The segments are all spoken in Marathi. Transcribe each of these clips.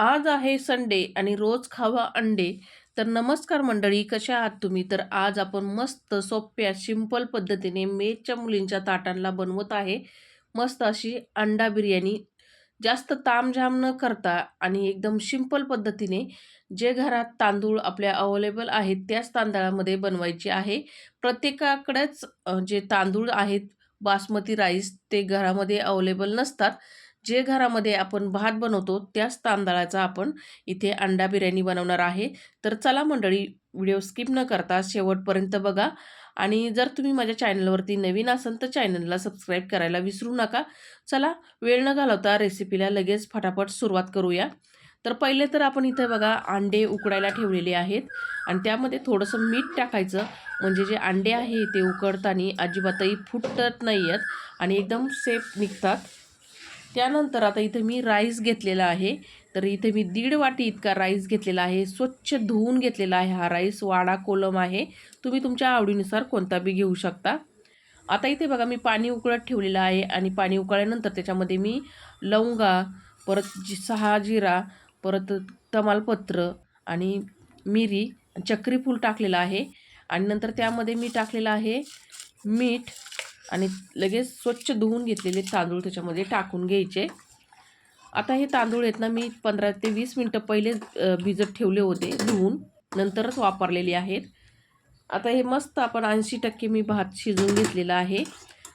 आज आहे संडे आणि रोज खावा अंडे. तर नमस्कार मंडळी कशा आहात तुम्ही? तर आज आपण मस्त सोप्या सिंपल पद्धतीने मेच्या मुलींच्या ताटांना बनवत आहे. मस्त अशी अंडा बिर्याणी. जास्त तामझाम न करता आणि एकदम सिंपल पद्धतीने जे घरात तांदूळ आपल्या अवेलेबल आहेत त्याच तांदळामध्ये बनवायची आहे. प्रत्येकाकडेच जे तांदूळ आहेत बासमती राईस ते घरामध्ये अवेलेबल नसतात. जे घरामध्ये आपण भात बनवतो त्याच तांदळाचा आपण इथे अंडा बिर्याणी बनवणार आहे. तर चला मंडळी व्हिडिओ स्किप न करता शेवटपर्यंत बघा. आणि जर तुम्ही माझ्या चॅनलवरती नवीन असाल तर चॅनलला सबस्क्राईब करायला विसरू नका. चला वेळ न घालवता रेसिपीला लगेच फटाफट सुरुवात करूया. तर पहिले तर आपण इथे बघा अंडे उकडायला ठेवलेले आहेत. आणि त्यामध्ये थोडंसं मीठ टाकायचं. म्हणजे जे अंडे आहे ते उकडताना अजिबातही फुटत नाही आहेत आणि एकदम सेफ निघतात. त्यानंतर आता इथे मी राईस घेतलेला आहे. तर इथे मी दीड वाटी इतका राईस घेतलेला आहे. स्वच्छ धुवून घेतलेला आहे हा राईस. वाडा कोलम आहे. तुम्ही तुमच्या आवडीनुसार कोणता बी घेऊ शकता. आता इथे बघा मी पाणी उकळत ठेवलेलं आहे आणि पाणी उकळल्यानंतर त्याच्यामध्ये मी लवंगा परत जी सहा जिरा परत तमालपत्र आणि मिरी चक्रीफूल टाकलेलं आहे. आणि नंतर त्यामध्ये मी टाकलेलं आहे मीठ आणि लगेच स्वच्छ धुवून घेतलेले तांदूळ त्याच्यामध्ये टाकून घ्यायचे. आता हे तांदूळ आहेत ना मी पंधरा ते वीस मिनटं पहिले भिजत ठेवले होते धुवून. नंतरच वापरलेले आहेत. आता हे मस्त आपण ऐंशी टक्के मी भात शिजवून घेतलेला आहे.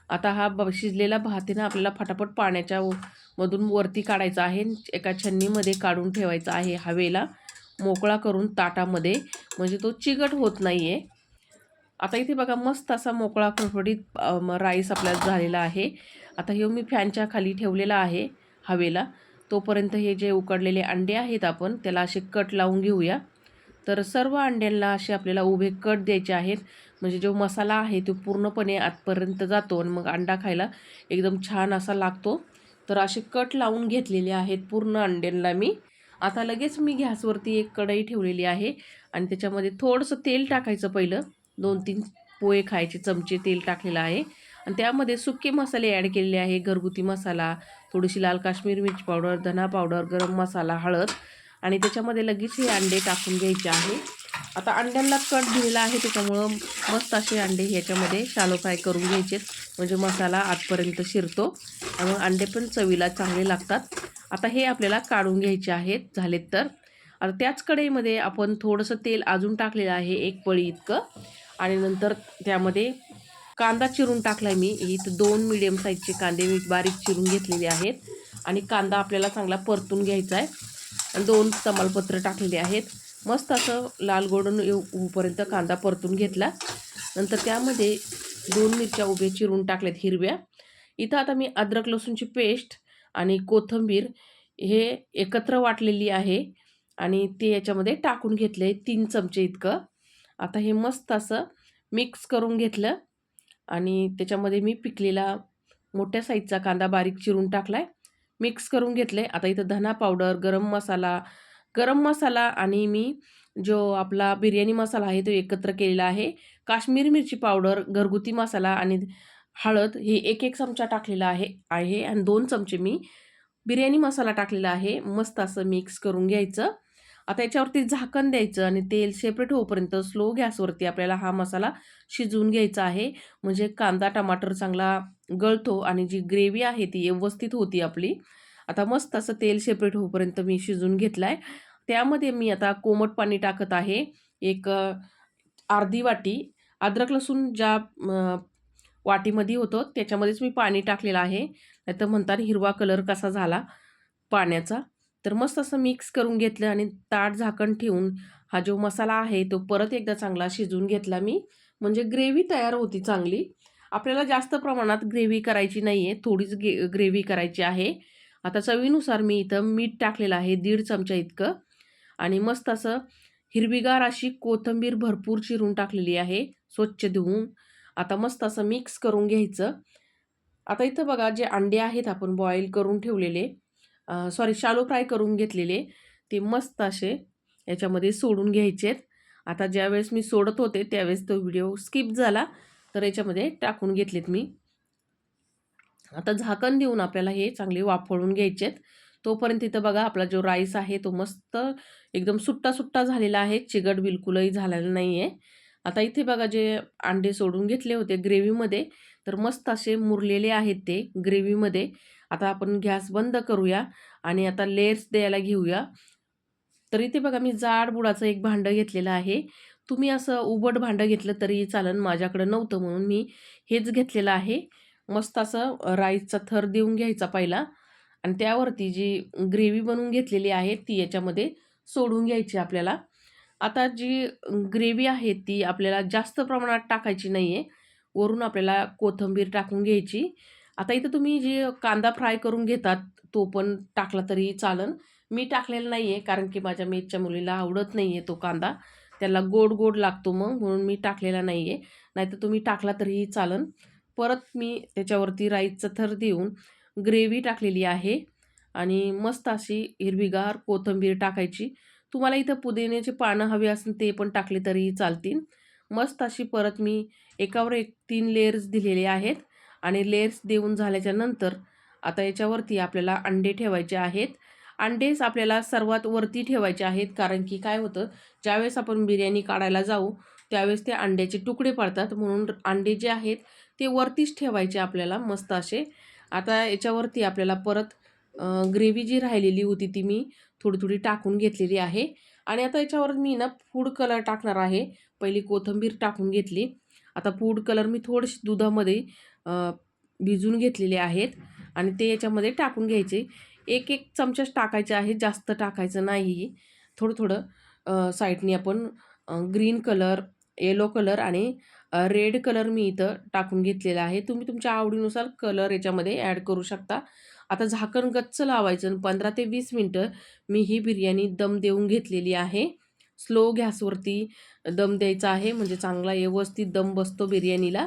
आता हा ब शिजलेला भात आहे ना आपल्याला फटाफट पाण्याच्या मधून वरती काढायचा आहे. एका छन्नीमध्ये काढून ठेवायचा आहे हवेला. मोकळा करून ताटामध्ये. म्हणजे तो चिकट होत नाही आहे आता इथे बघा मस्त असा मोकळा फडफडीत राईस आपल्याला झालेला आहे. आता हे मी फॅनच्या खाली ठेवलेला आहे हवेला. तोपर्यंत हे जे उकडलेले अंडे आहेत आपण त्याला असे कट लावून घेऊया. तर सर्व अंड्यांना असे आपल्याला उभे कट द्यायचे आहेत. म्हणजे जो मसाला आहे तो पूर्णपणे आतपर्यंत जातो आणि मग अंडा खायला एकदम छान असा लागतो. तर असे कट लावून घेतलेले आहेत पूर्ण अंड्यांना मी. आता लगेच मी गॅसवरती एक कढई ठेवलेली आहे आणि त्याच्यामध्ये थोडंसं तेल टाकायचं पहिलं. दोन तीन पोहे खायचे चमचे तेल टाकलेलं आहे. आणि त्यामध्ये सुके मसाले ॲड केलेले आहे. घरगुती मसाला थोडीशी लाल काश्मीर मिरची पावडर धना पावडर गरम मसाला हळद. आणि त्याच्यामध्ये लगेच हे अंडे टाकून घ्यायचे आहे. आता अंड्यांना कट दिलेला आहे त्याच्यामुळं मस्त असे अंडे ह्याच्यामध्ये शालो फ्राय करून घ्यायचे. म्हणजे मसाला आतपर्यंत शिरतो. त्यामुळे अंडे पण चवीला चांगले लागतात. आता हे आपल्याला काढून घ्यायचे आहेत. झालेत तर. आता त्याच कढईमध्ये आपण थोडंसं तेल अजून टाकलेलं आहे. एक पळी इतकं. आणि नंतर त्यामध्ये कांदा चिरून टाकला आहे मी. इथं दोन मिडियम साईजचे कांदे मी बारीक चिरून घेतलेले आहेत. आणि कांदा आपल्याला चांगला परतून घ्यायचा आहे. आणि दोन तमालपत्र टाकलेले आहेत. मस्त असं लाल गोडून येऊ कांदा परतून घेतला. नंतर त्यामध्ये दोन मिरच्या उभे चिरून टाकल्यात हिरव्या. इथं आता मी अद्रक लसूणची पेस्ट आणि कोथिंबीर हे एकत्र वाटलेली आहे. आणि ते याच्यामध्ये टाकून घेतले तीन चमचे इतकं. आता हे मस्त असं मिक्स करून घेतलं. आणि त्याच्यामध्ये मी पिकलेला मोठ्या साईजचा कांदा बारीक चिरून टाकला आहे मिक्स करून घेतले आता इथं धना पावडर गरम मसाला गरम मसाला आणि मी जो आपला बिर्याणी मसाला आहे तो एकत्र केलेला आहे. काश्मीरी मिरची पावडर घरगुती मसाला आणि हळद हे एक एक चमचा टाकलेला आहे आहे. आणि दोन चमचे मी बिर्याणी मसाला टाकलेला आहे. मस्त असं मिक्स करून घ्यायचं. आता याच्यावरती झाकण द्यायचं आणि तेल सेपरेट होईपर्यंत स्लो गॅसवरती आपल्याला हा मसाला शिजवून घ्यायचा आहे. म्हणजे कांदा टमाटर चांगला गळतो आणि जी ग्रेव्ही आहे ती व्यवस्थित होती आपली. आता मस्त असं तेल सेपरेट होईपर्यंत मी शिजवून घेतला आहे त्यामध्ये मी आता कोमट पाणी टाकत आहे. एक अर्धी वाटी अद्रक लसूण ज्या वाटीमध्ये होतं त्याच्यामध्येच मी पाणी टाकलेलं आहे. नाही तर म्हणतात हिरवा कलर कसा झाला पाण्याचा. तर मस्त असं मिक्स करून घेतलं आणि ताट झाकण ठेवून हा जो मसाला आहे तो परत एकदा चांगला शिजवून घेतला मी. म्हणजे ग्रेव्ही तयार होती चांगली. आपल्याला जास्त प्रमाणात ग्रेव्ही करायची नाही आहे थोडीच गे ग्रेव्ही करायची आहे. आता चवीनुसार मी इथं मीठ टाकलेलं आहे दीड चमचा इतकं. आणि मस्त असं हिरवीगार अशी कोथिंबीर भरपूर चिरून टाकलेली आहे स्वच्छ धुवून. आता मस्त असं मिक्स करून घ्यायचं. आता इथं बघा जे अंडे आहेत आपण बॉईल करून ठेवलेले सॉरी शालो फ्राय करून घेतलेले. ते मस्त असे याच्यामध्ये सोडून घ्यायचेत. आता ज्यावेळेस मी सोडत होते त्यावेळेस तो व्हिडिओ स्किप झाला तर याच्यामध्ये टाकून घेतलेत मी. आता झाकण देऊन आपल्याला हे चांगले वाफळून घ्यायचेत. तोपर्यंत इथं बघा आपला जो राईस आहे तो मस्त एकदम सुट्टा सुट्टा झालेला आहे. चिकट बिलकुलही झालेला नाही आहे आता इथे बघा जे अंडे सोडून घेतले होते ग्रेव्हीमध्ये तर मस्त असे मुरलेले आहेत ते ग्रेव्हीमध्ये. आता आपण गॅस बंद करूया आणि आता लेयर्स द्यायला घेऊया. तर इथे बघा मी जाड बुडाचं एक भांडं घेतलेलं आहे. तुम्ही असं उबट भांडं घेतलं तरी चालन माझ्याकडं नव्हतं म्हणून मी हेच घेतलेलं आहे. मस्त असं राईसचा थर देऊन घ्यायचा पहिला आणि त्यावरती जी ग्रेव्ही बनवून घेतलेली आहे ती याच्यामध्ये सोडून घ्यायची आपल्याला. आता जी ग्रेव्ही आहे ती आपल्याला जास्त प्रमाणात टाकायची नाही आहे वरून आपल्याला कोथिंबीर टाकून घ्यायची. आता इथं तुम्ही जे कांदा फ्राय करून घेतात तो पण टाकला तरी चालन. मी टाकलेला नाही आहे कारण की माझ्या मेजच्या मुलीला आवडत नाही आहे तो कांदा. त्याला गोड गोड लागतो मग म्हणून मी टाकलेला नाही आहे नाहीतर तुम्ही टाकला तरीही चालन. परत मी त्याच्यावरती राईसचं थर देऊन ग्रेव्ही टाकलेली आहे. आणि मस्त अशी हिरवीगार कोथिंबीर टाकायची. तुम्हाला इथं पुदिन्याची पानं हवी असेल ते पण टाकले तरी चालतील. मस्त अशी परत मी एकावर एक तीन लेयर्स दिलेले आहेत आणि लेयर्स देऊन झाल्याच्यानंतर आता याच्यावरती आपल्याला अंडे ठेवायचे आहेत. अंडेच आपल्याला सर्वात वरती ठेवायचे आहेत कारण की काय होतं ज्यावेळेस आपण बिर्याणी काढायला जाऊ त्यावेळेस ते अंड्याचे तुकडे पडतात. म्हणून अंडे जे आहेत ते वरतीच ठेवायचे आपल्याला मस्त असे. आता याच्यावरती आपल्याला परत ग्रेव्ही जी राहिलेली होती ती मी थोडी थोडी टाकून घेतलेली आहे. आणि आता याच्यावर मी ना फूड कलर टाकणार आहे. पहिली कोथिंबीर टाकून घेतली. आता फूड कलर मी थोडेसे दुधामध्ये भिजून घेतलेले आहेत. आणि ते याच्यामध्ये टाकून घ्यायचे. एक एक चमचाच टाकायचे आहे. जास्त टाकायचं नाही थोडं थोडं साईडने आपण ग्रीन कलर येलो कलर आणि रेड कलर मी इथं टाकून घेतलेला आहे. तुम्ही तुमच्या आवडीनुसार कलर याच्यामध्ये ॲड करू शकता. आता झाकण गच्च लावायचं पंधरा ते वीस मिनटं मी ही बिर्याणी दम देऊन घेतलेली आहे. स्लो गॅसवरती दम द्यायचा आहे म्हणजे चांगला व्यवस्थित दम बसतो बिर्याणीला.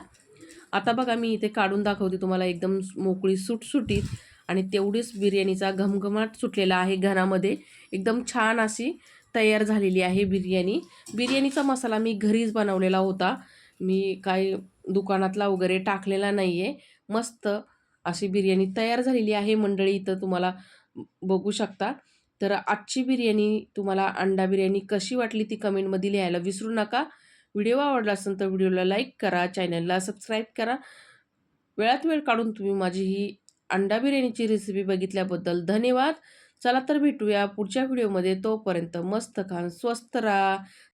आता बघा मी इथे काढून दाखवते तुम्हाला एकदम मोकळी सुटसुटीत आणि तेवढीच बिर्याणीचा घमघमाट सुटलेला आहे घरामध्ये. एकदम छान अशी तयार झालेली आहे बिर्याणी. बिर्याणीचा मसाला मी घरीच बनवलेला होता. मी काही दुकानातला वगैरे टाकलेला नाही आहे मस्त अशी बिर्याणी तयार झालेली आहे मंडळी इथं तुम्हाला बघू शकता. तर आजची बिर्याणी तुम्हाला अंडा बिर्याणी कशी वाटली ती कमेंटमध्ये लिहायला विसरू नका. व्हिडिओ आवडला असेल तर व्हिडिओला लाईक करा चॅनलला सबस्क्राईब करा. वेळात वेळ काढून तुम्ही माझी ही अंडा बिर्याणीची रेसिपी बघितल्याबद्दल धन्यवाद. चला तर भेटूया पुढच्या व्हिडिओमध्ये. तोपर्यंत मस्त खान स्वस्त राहा.